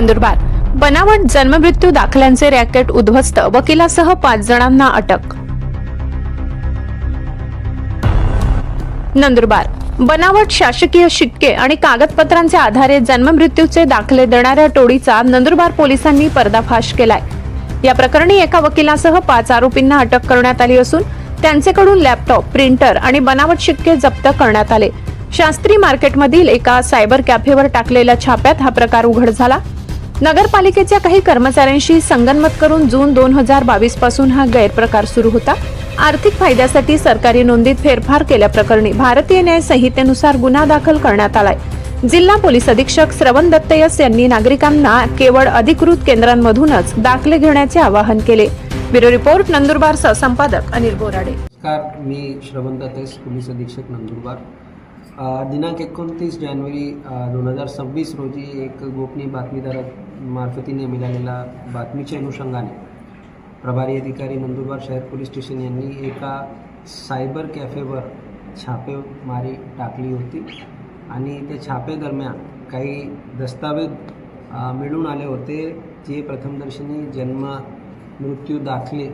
नंदुरबार. बनावट जन्ममृत्यू दाखल्यांचे रॅकेट उद्ध्वस्त वकिलासह पाच जणांना अटक. नंदुरबार. बनावट शासकीय शिक्के आणि कागदपत्रांच्या आधारे जन्ममृत्यूचे दाखले देणाऱ्या टोळीचा नंदुरबार पोलिसांनी पर्दाफाश केलाय. या प्रकरणी एका वकिलासह पाच आरोपींना अटक करण्यात आली असून त्यांचेकडून लॅपटॉप प्रिंटर आणि बनावट शिक्के जप्त करण्यात आले. शास्त्री मार्केटमधील एका सायबर कॅफेवर टाकलेल्या छाप्यात हा प्रकार उघड झाला. नगरपालिकेच्या काही कर्मचाऱ्यांशी संगनमत करून जून दोन हजार बावीसपासून हा गैरप्रकार सुरू होता. आर्थिक फायद्यासाठी सरकारी नोंदीत फेरफार केल्याप्रकरणी भारतीय न्याय संहितेनुसार गुन्हा दाखल करण्यात आलाय. जिल्हा पोलीस अधीक्षक श्रवण दत्तयस यांनी नागरिकांना केवळ अधिकृत केंद्रांमधूनच दाखले घेण्याचे आवाहन केले. ब्युरो रिपोर्ट नंदुरबार सहसंपादक अनिल बोराडे. नमस्कार मी श्रवण दत्तयस पोलीस अधीक्षक नंदुरबार. दिनांक एकोणतीस जानेवारी दोन हजार सव्वीस रोजी एक गोपनीय बातमीदारा मार्फतीने मिळालेल्या बातमीच्या अनुषंगाने प्रभारी अधिकारी नंदुरबार शहर पोलीस स्टेशन यांनी एका सायबर कॅफेवर छापेमारी टाकली होती आणि त्या छापेदरम्यान काही दस्तावेज मिळून आले होते जे प्रथमदर्शनी जन्म मृत्यू दाखले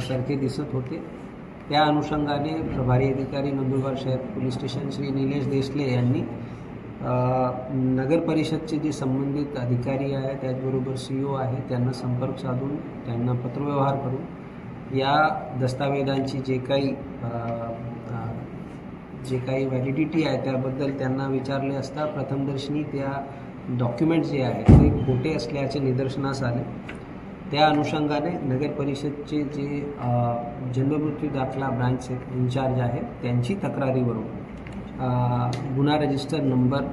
सारखे दिसत होते. त्या अनुषंगाने प्रभारी अधिकारी नंदुरबार शहर पोलीस स्टेशन श्री निलेश देसले यांनी नगर परिषदचे जे संबंधित अधिकारी आहे त्याचबरोबर सी ओ आहे त्यांना संपर्क साधून त्यांना पत्रव्यवहार करून या दस्तावेजांची जे काही जे काही व्हॅलिडिटी आहे त्याबद्दल त्यांना विचारले असता प्रथमदर्शनी त्या डॉक्युमेंट जे आहे ते खोटे असल्याचे निदर्शनास आले. त्या अनुषंगाने नगर परिषदचे जे जन्ममृत्यू दाखला ब्रांच इन्चार्ज आहेत त्यांची तक्रारीवरून गुन्हा रजिस्टर नंबर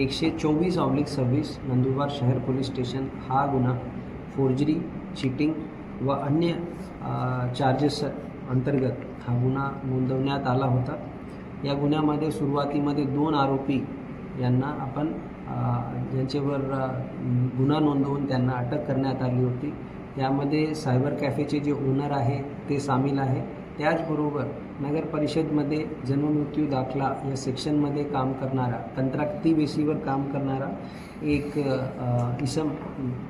एकशे चोवीस ऑब्लिक सव्वीस नंदुरबार शहर पोलीस स्टेशन. हा गुन्हा फोर्जरी चिटिंग व अन्य चार्जेस अंतर्गत हा गुन्हा नोंदवण्यात आला होता. या गुन्ह्यामध्ये सुरुवातीमध्ये दोन आरोपी यांना आपण ज्यांच्यावर गुन्हा नोंदवून त्यांना अटक करण्यात आली होती. यामध्ये सायबर कॅफेचे जे ओनर आहे ते सामील आहे. त्याचबरोबर नगर परिषदमध्ये जन्ममृत्यू दाखला या सेक्शनमध्ये काम करणारा कंत्राटी बेसीवर काम करणारा एक इसम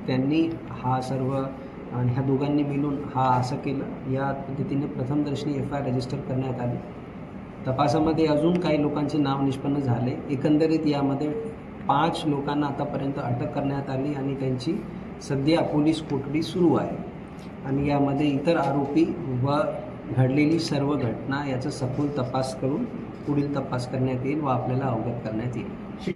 त्यांनी हा सर्व आणि ह्या दोघांनी मिळून हा असं केलं. या पद्धतीने प्रथमदर्शनी एफ आय रजिस्टर करण्यात आली. तपासामध्ये अजून काही लोकांचे नाव निष्पन्न झाले. एकंदरीत यामध्ये पाच लोकांना आतापर्यंत अटक करण्यात आली आणि त्यांची सध्या पोलीस कोठडी सुरू आहे. आणि यामध्ये इतर आरोपी व घडलेली सर्व घटना याचा सखोल तपास करून पुढील तपास करण्यात येईल व आपल्याला अवगत करण्यात येईल.